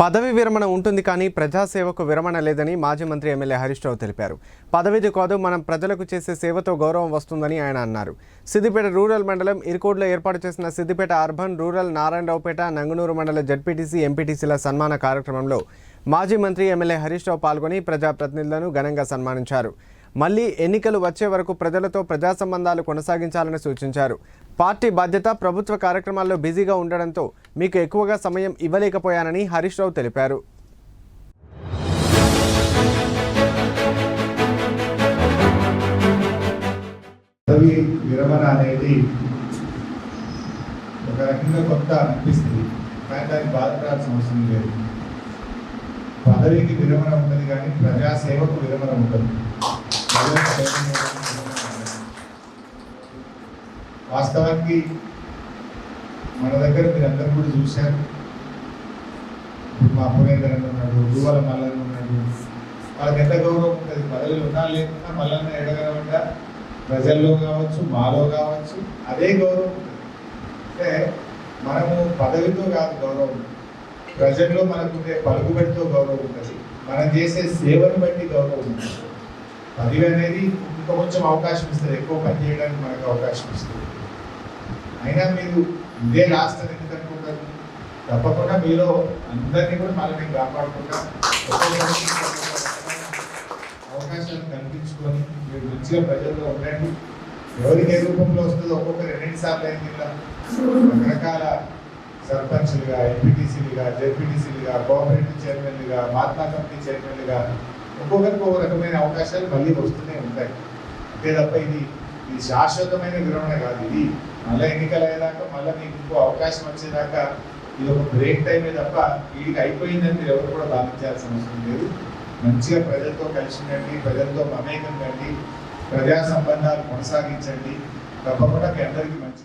పదవి విరమణ ఉంటుంది కానీ ప్రజాసేవకు విరమణ లేదని మాజీ మంత్రి ఎమ్మెల్యే హరీష్ రావు తెలిపారు. పదవిది కాదు మనం ప్రజలకు చేసే సేవతో గౌరవం వస్తుందని ఆయన అన్నారు. సిద్దిపేట రూరల్ మండలం ఇరుకోడ్లో ఏర్పాటు చేసిన సిద్దిపేట అర్బన్ రూరల్ నారాయణరావుపేట నంగునూరు మండల జడ్పీటీసీ ఎంపీటీసీల సన్మాన కార్యక్రమంలో మాజీ మంత్రి ఎమ్మెల్యే హరీష్ రావు పాల్గొని ప్రజాప్రతినిధులను ఘనంగా సన్మానించారు. మళ్ళీ ఎన్నికలు వచ్చే వరకు ప్రజలతో ప్రజా సంబంధాలు కొనసాగించాలని సూచించారు. పార్టీ బాధ్యత ప్రభుత్వ కార్యక్రమాల్లో బిజీగా ఉండడంతో మీకు ఎక్కువగా సమయం ఇవ్వలేకపోయానని హరీష్ రావు తెలిపారు. పదవి విరమణ అనేది ఒక రకంగా కొత్త అనిపిస్తుంది. కానీ దానికి బాధపడాల్సిన అవసరం లేదు. పదవికి విరమణ ఉంటుంది కానీ ప్రజాసేవకు విరమణ ఉంటుంది ప్రజల సేవ చేయడానికి విరమణ ఉండదు. వాస్తవానికి మన దగ్గర మీరందరూ కూడా చూశారు. ఇప్పుడు మా పురేందర్ ఉన్నాడు దువ్వల మల్లన్న ఉన్నాడు వాళ్ళకి ఎంత గౌరవం ఉంటుంది? పదవులు ఉన్నా లేకున్నా మల్లన్న ఎడగలమంట ప్రజల్లో కావచ్చు మాలో కావచ్చు అదే గౌరవం ఉంటుంది. అంటే మనము పదవితో కాదు గౌరవం ప్రజల్లో మనకుండే పలుకుబడితో గౌరవం ఉంటుంది. మనం చేసే సేవను బట్టి గౌరవం ఉంటుంది. పదవి అనేది ఇంకా కొంచెం అవకాశం ఇస్తుంది ఎక్కువ పని చేయడానికి మనకు అవకాశం ఇస్తుంది అయినా మీరు ఇదే లాస్ట్ అని అనుకుంటారు తప్పకుండా మీలో అందరినీ కూడా మళ్ళీ మేము కాపాడుకుంటా. అవకాశాలు కల్పించుకొని మీరు మంచిగా ప్రజల్లో ఉండండి. ఎవరికి ఏ రూపంలో వస్తుందో ఒక్కొక్కరు రెండు సార్లు అయిన రకరకాల సర్పంచ్లుగా ఎంపీటీసీలుగా జెడ్పీటీసీలుగా కోఆపరేటివ్ చైర్మన్లుగా మహాత్మా కమిటీ చైర్మన్లుగా ఒక్కొక్కరికి ఒక రకమైన అవకాశాలు మళ్ళీ వస్తూనే ఉంటాయి. అంతే తప్ప ఇది ఇది శాశ్వతమైన విరమణ కాదు. ఇది మళ్ళీ ఎన్నికలు అయ్యేదాకా మళ్ళీ మీకు ఇంకో అవకాశం వచ్చేదాకా ఇది ఒక బ్రేక్ టైమే తప్ప వీడికి అయిపోయిందని మీరు ఎవరు కూడా భావించాల్సిన అవసరం లేదు. మంచిగా ప్రజలతో కలిసిండండి ప్రజలతో మమేకం కండి ప్రజా సంబంధాలు కొనసాగించండి. తప్పకుండా మీ అందరికీ మంచి